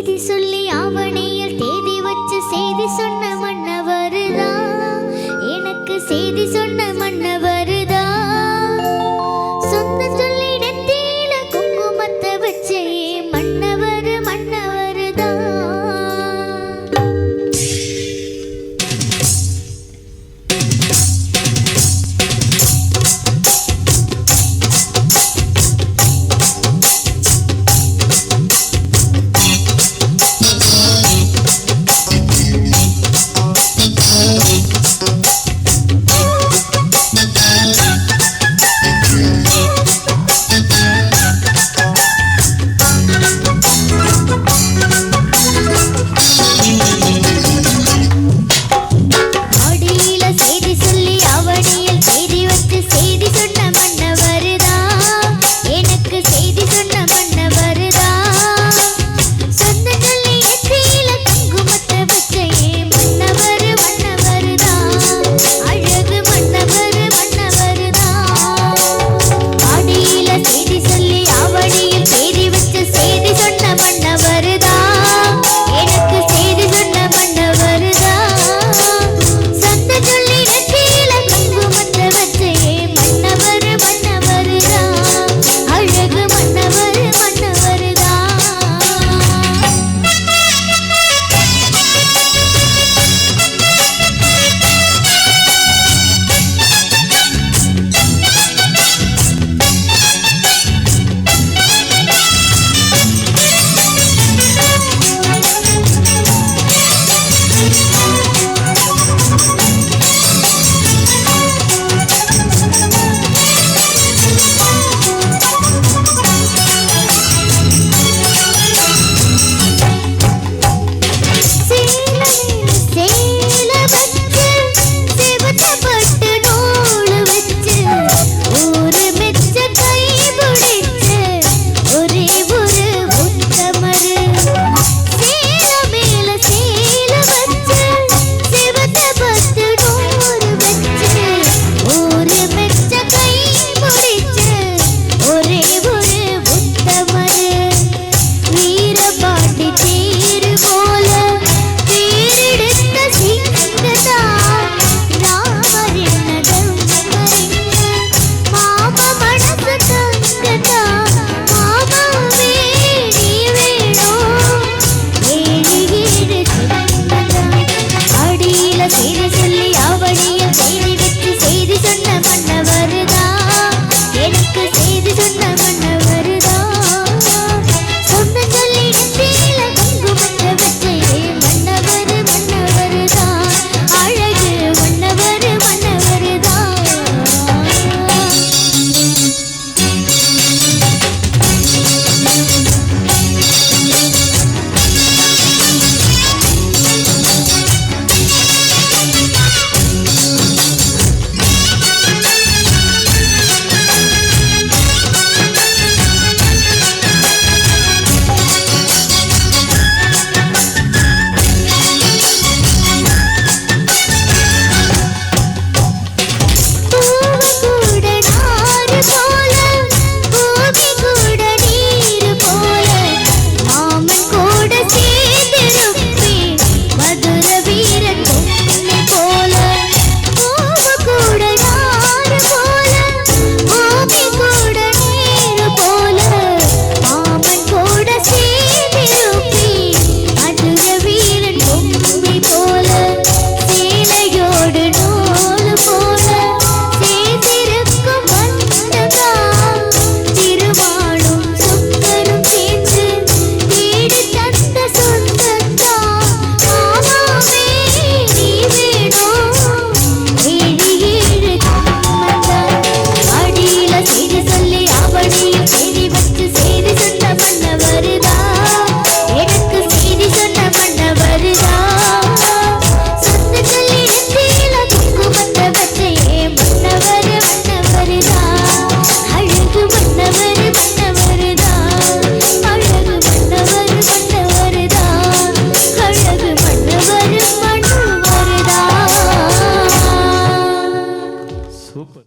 செய்தி சொல்லி ஆவணியில் தேதி வச்சு செய்தி சொன்ன மன்னவருதான். எனக்கு செய்தி